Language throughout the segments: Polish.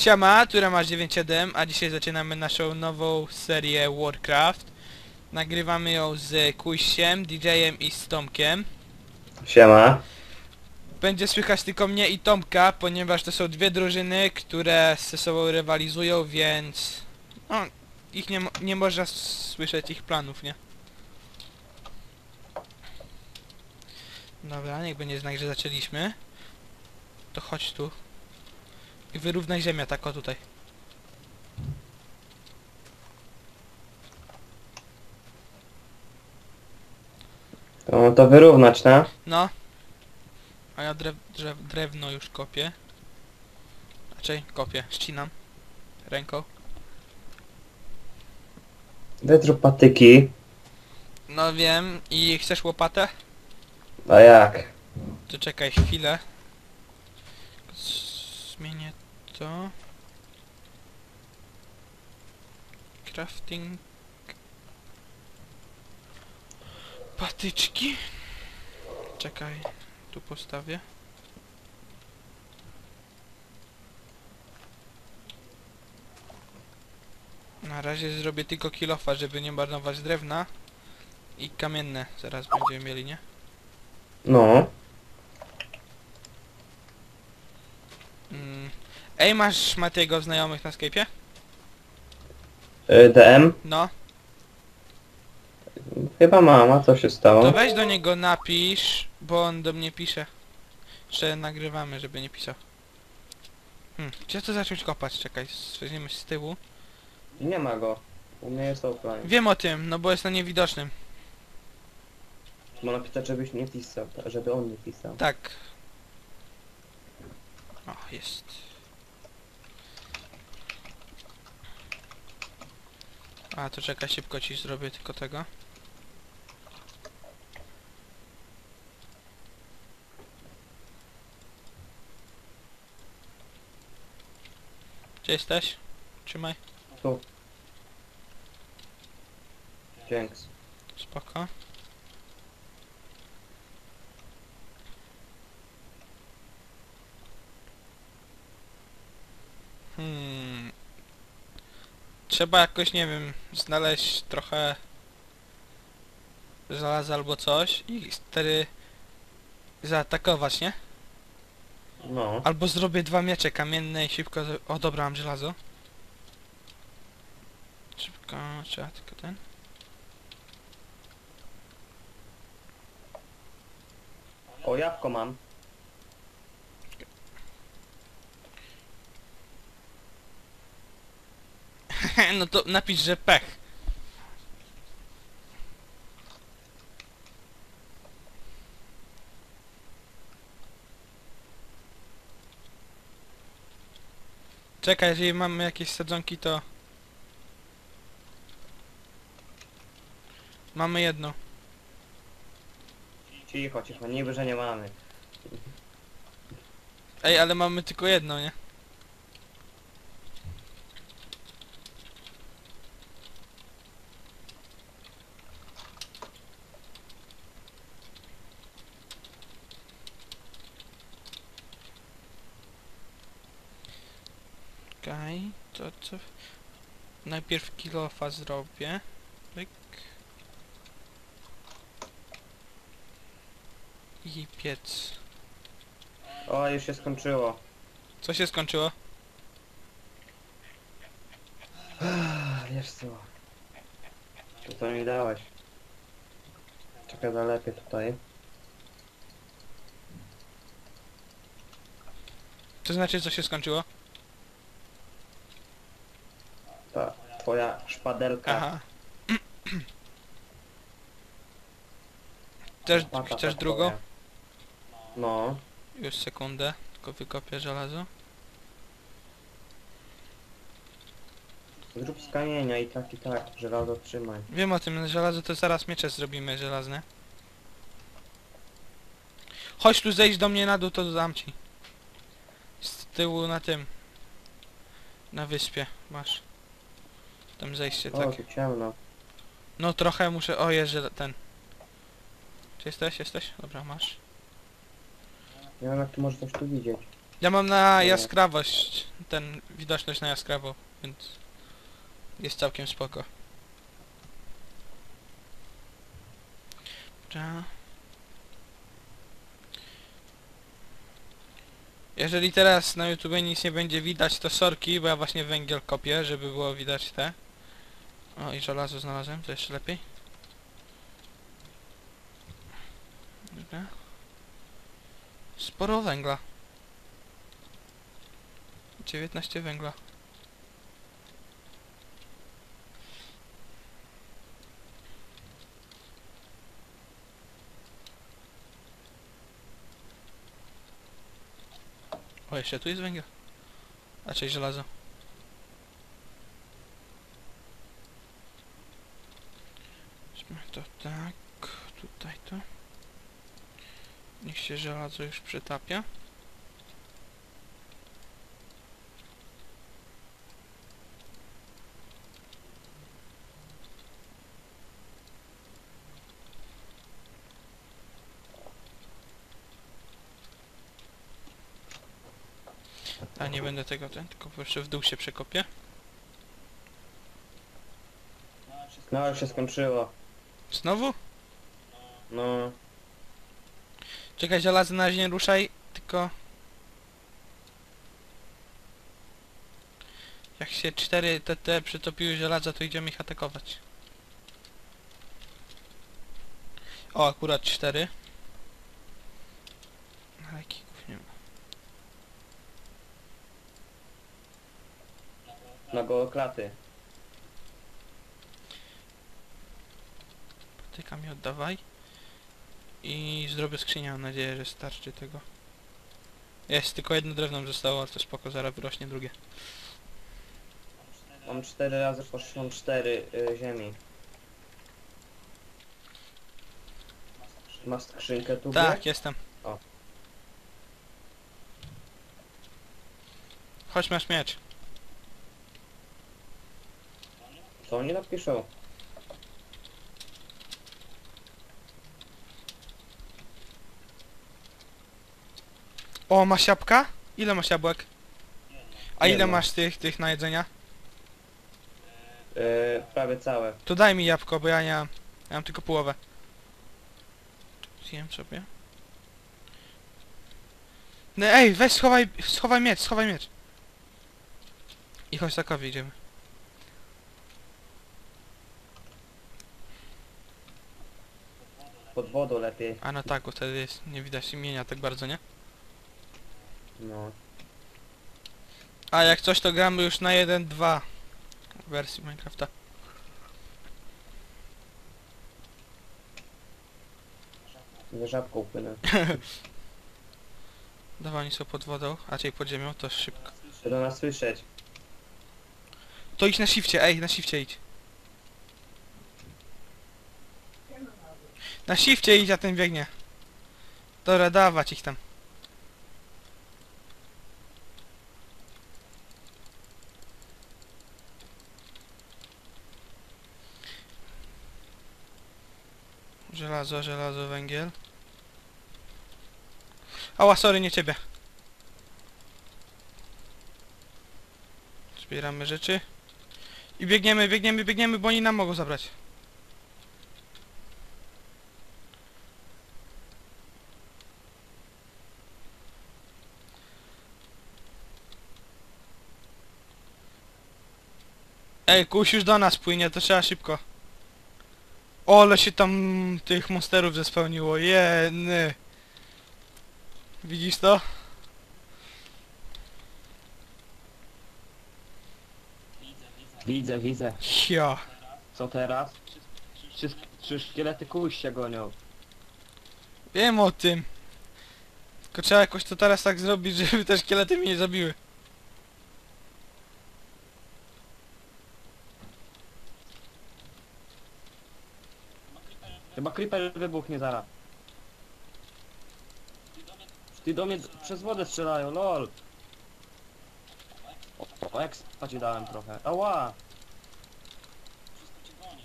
Siema, która masz 9.7, a dzisiaj zaczynamy naszą nową serię Warcraft. Nagrywamy ją z Kuściem, DJ-em i z Tomkiem. Siema. Będzie słychać tylko mnie i Tomka, ponieważ to są dwie drużyny, które ze sobą rywalizują, więc... No, ich nie, mo- nie można słyszeć ich planów, nie? Dobra, niech będzie znak, że zaczęliśmy. To chodź tu. I wyrównaj ziemię, tak o tutaj. To, to wyrównać, tak? No. A ja drew, drew, drewno już kopię. Raczej kopię, ścinam. Ręką. Wytrób patyki. No wiem. I chcesz łopatę? A jak? To czekaj chwilę. Zmienię to. Crafting. Patyczki. Czekaj, tu postawię. Na razie zrobię tylko kilofa, żeby nie marnować drewna. I kamienne zaraz będziemy mieli, nie? No. Ej, masz Matiego znajomych na Skype'ie? Y, DM? No. Chyba mam, a co się To stało? weź do niego napisz, bo on do mnie pisze. Że nagrywamy, żeby nie pisał. Hmm, gdzie to zacząć kopać? Czekaj, weźmiemy z tyłu. Nie ma go. U mnie jest offline. Wiem o tym, no bo jest na niewidocznym. Bo napisać, żebyś nie pisał, żeby on nie pisał. Tak. O, jest. A, to czekaj, szybko ci zrobię tylko tego. Gdzie jesteś? Trzymaj. Tu. Dzięki. Spoko. Hmm. Trzeba jakoś, nie wiem, znaleźć trochę żelaza albo coś i wtedy zaatakować, nie? No. Albo zrobię dwa miecze kamienne i szybko... O, dobra, mam żelazo. Szybko, trzeba tylko ten... O, jabłko mam. no to napisz, że pech. Czekaj, jeżeli mamy jakieś sadzonki, to... Mamy jedno. Cicho, cicho, niby, że nie mamy. Ej, ale mamy tylko jedno, nie? Okej, to co? Najpierw kilofa zrobię. Pyk. I piec. O, już się skończyło. Co się skończyło? A, wiesz co? To co mi dałeś? Czekaj, zalepię tutaj. To znaczy, co się skończyło? Ta twoja szpadelka. Aha. Chcesz, Łopata ta chcesz drugą? twoja. No. Już sekundę, tylko wykopię żelazo. Zrób z kamienia i tak i tak, żelazo trzymaj. Wiem o tym, żelazo to zaraz miecze zrobimy żelazne. Chodź tu zejść do mnie na dół, to dam ci. Z tyłu na tym. Na wyspie, masz. Tam zejście, O, tak. tu ciemno. No trochę muszę, o jest, że ten. Czy jesteś? Jesteś? Dobra, masz. Nie wiem jak tu może coś tu widzieć. Ja mam na jaskrawość, ten widoczność na jaskrawą, więc jest całkiem spoko. Dobra. Jeżeli teraz na YouTube nic nie będzie widać, to sorki, bo ja właśnie węgiel kopię, żeby było widać te. O, i żelazo znalazłem, to jeszcze lepiej. Dobra. Sporo węgla. 19 węgla. O, jeszcze tu jest węgiel. Czyli żelazo. Weźmy to tak, tutaj to. Niech się żelazo już przytapia. A nie będę tego ten, tylko prostu w dół się przekopię. No się skończyło. Znowu? No. Czekaj, żelazo na razie nie ruszaj, tylko... Jak się 4 TT przytopiły żelaza, to idziemy ich atakować. O, akurat 4. Ale kików nie ma. Na gołoklaty. Patyka mi oddawaj. I zrobię skrzynię, mam nadzieję, że starczy tego. Jest, tylko jedno drewno nam zostało, ale to spoko, zaraz wyrośnie drugie. Mam 4 razy po 64 y, ziemi. Masz skrzynkę tu? Tak, jestem. O. Chodź, masz miecz. Co oni napiszą? O, masz jabłka? Ile masz jabłek? A ile masz tych, tych na jedzenia? Yy, prawie całe. To daj mi jabłko, bo ja nie mam. Ja mam tylko połowę. Zjem sobie. No ej, weź schowaj, schowaj miecz, schowaj miecz. I chodź takowi idziemy. Pod wodą lepiej. A no tak, bo wtedy jest, nie widać imienia tak bardzo, nie? No. A jak coś to gramy już na 1.2 wersji Minecrafta. Nie żabką płynę. Dawaj, oni są pod wodą, a raczej pod ziemią, to szybko. Będą nas słyszeć. To idź na shifcie, ej, na shifcie idź. Na shifcie idź, a ten biegnie. Dobra, dawać ich tam. Żelazo, żelazo, węgiel. Ała, sorry, nie ciebie. Zbieramy rzeczy. I biegniemy, biegniemy, biegniemy, bo oni nam mogą zabrać. Ej, kuś już do nas płynie, to trzeba szybko. O, ale się tam tych monsterów zespełniło, jeny. Widzisz to? Widzę, widzę. Ja. Co teraz? Czy, czy szkielety się gonią? Wiem o tym. Tylko trzeba jakoś to teraz tak zrobić, żeby te szkielety mnie nie zabiły. Chyba creeper wybuchnie zaraz. Ty do mnie przez wodę strzelają, lol. O, o expa ci dałem trochę. Ała!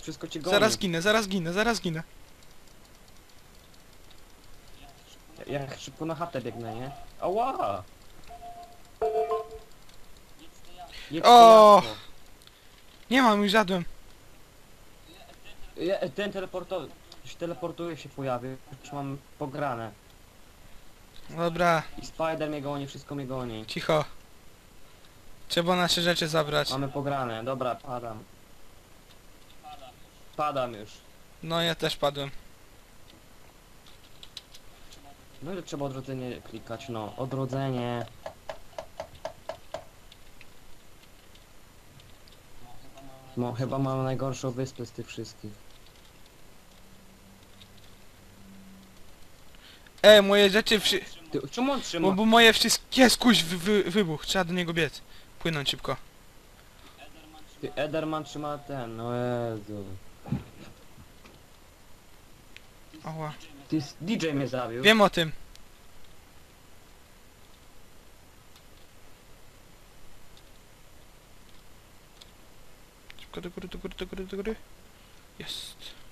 Wszystko cię goni. Zaraz ginę, zaraz ginę, zaraz ginę. Ja, ja szybko na chatę biegnę, nie? Ała! Jedź O! Nie mam, już jadłem. Ten teleporto... się teleportuje się pojawił. Już mam pograne. Dobra, I Spider mnie goni, wszystko mnie goni. cicho. Trzeba nasze rzeczy zabrać. Mamy pograne. Dobra, padam. Padam już. No ja też padłem. No ile trzeba odrodzenie klikać? No, odrodzenie. No, chyba mam najgorszą wyspę z tych wszystkich. E, moje rzeczy wszy... Ty, czemu on trzyma? Bo, bo moje wszystkie... Jest kuś, wy, wy, wybuch, trzeba do niego biec. Płynąć szybko. Ty, Ederman trzyma ten, no Jezu. Ała. Ty, DJ mnie zabił. Wiem o tym. Szybko do góry, do góry, do góry, do góry. Jest.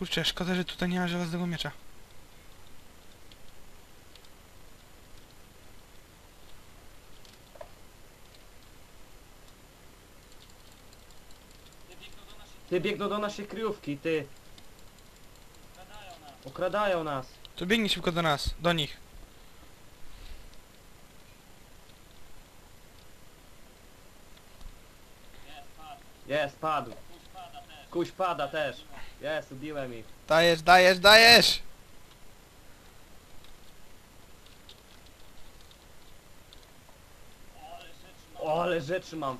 Kurczę, szkoda, że tutaj nie ma żelaznego miecza. Ty biegną do naszej kryjówki, ty. Okradają nas. To biegnij szybko do nas, do nich. Jest, padł. Kuś pada też. Jest, ubiłem ich. Dajesz, dajesz, dajesz! O, ale rzeczy mam.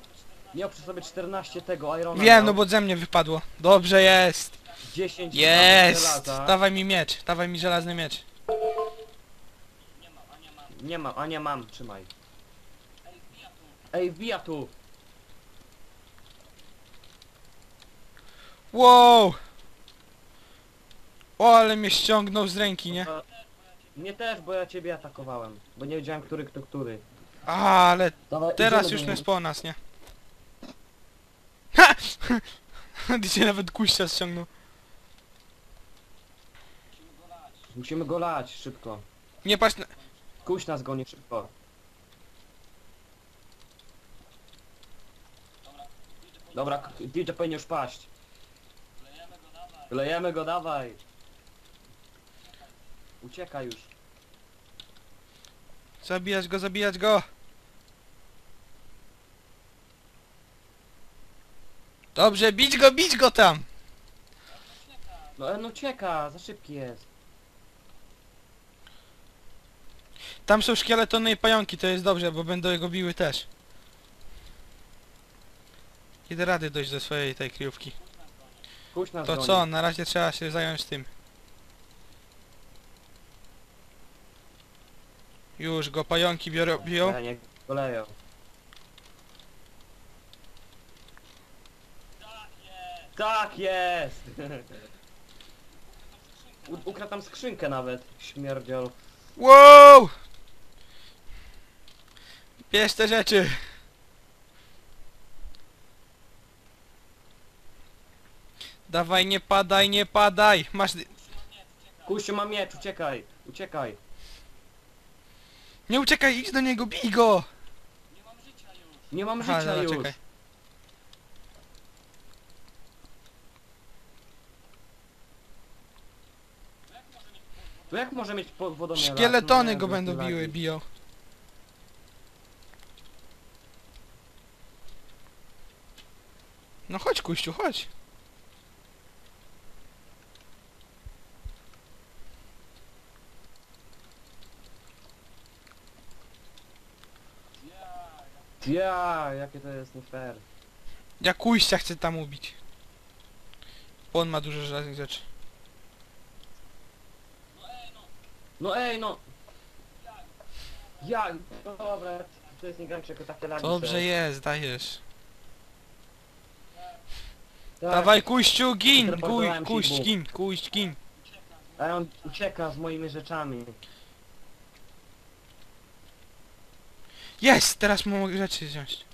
Miał przy sobie 14 tego Irona. Wiem, miał. no bo ze mnie wypadło. Dobrze jest! 10 Jest! żelaza. Dawaj mi miecz, dawaj mi żelazny miecz. Nie mam, a nie mam, trzymaj. Ej, wbija tu! Wow! O, ale mnie ściągnął z ręki, nie? A, Mnie też, bo ja ciebie atakowałem. Bo nie wiedziałem, który kto który. A, ale Dawaj, teraz idziemy już do nie niego. jest po nas, nie? Ha! Dzisiaj nawet kuścia ściągnął. Musimy go lać, szybko. Nie patrz na... Kuś nas goni, szybko. Dobra, DJ powinien już paść. Lejemy go, dawaj. Uciekaj już. Zabijać go, zabijać go! Dobrze, bić go, bić go tam! No, e, no ucieka, za szybki jest. Tam są szkieletony i pająki, to jest dobrze, bo będą go biły też. Kiedy rady dojść do swojej tej kryjówki. Kuś nas To goni. co, na razie trzeba się zająć tym. Już go pająki biorą, biją. Nie, nie koleją. Tak jest! U- Ukradł tam skrzynkę nawet, śmierdziel. Wow! Bierz te rzeczy! Dawaj, nie padaj, nie padaj! Masz... Kuściu ma miecz, uciekaj, uciekaj. Nie uciekaj, idź do niego, bij go! Nie mam Aha, życia dobra, już. czekaj. To jak może mieć po-? Szkieletony No, go będą lagi. biły, biją. No chodź, kuściu, chodź. Ja, jakie to jest nie fair. Ja kuścia chcę tam ubić. Bo on ma dużo żelaznych rzeczy. No ej, no! Ja, dobra, to jest nie graniczy jako takie lagi. Dobrze są. jest, dajesz. Tak, Dawaj kuściu, gin! Kuj, Teleportowałem się, kuść, Bóg. gin, kuść, gin. A on ucieka z moimi rzeczami. Jest! Teraz mogę rzeczy wziąć.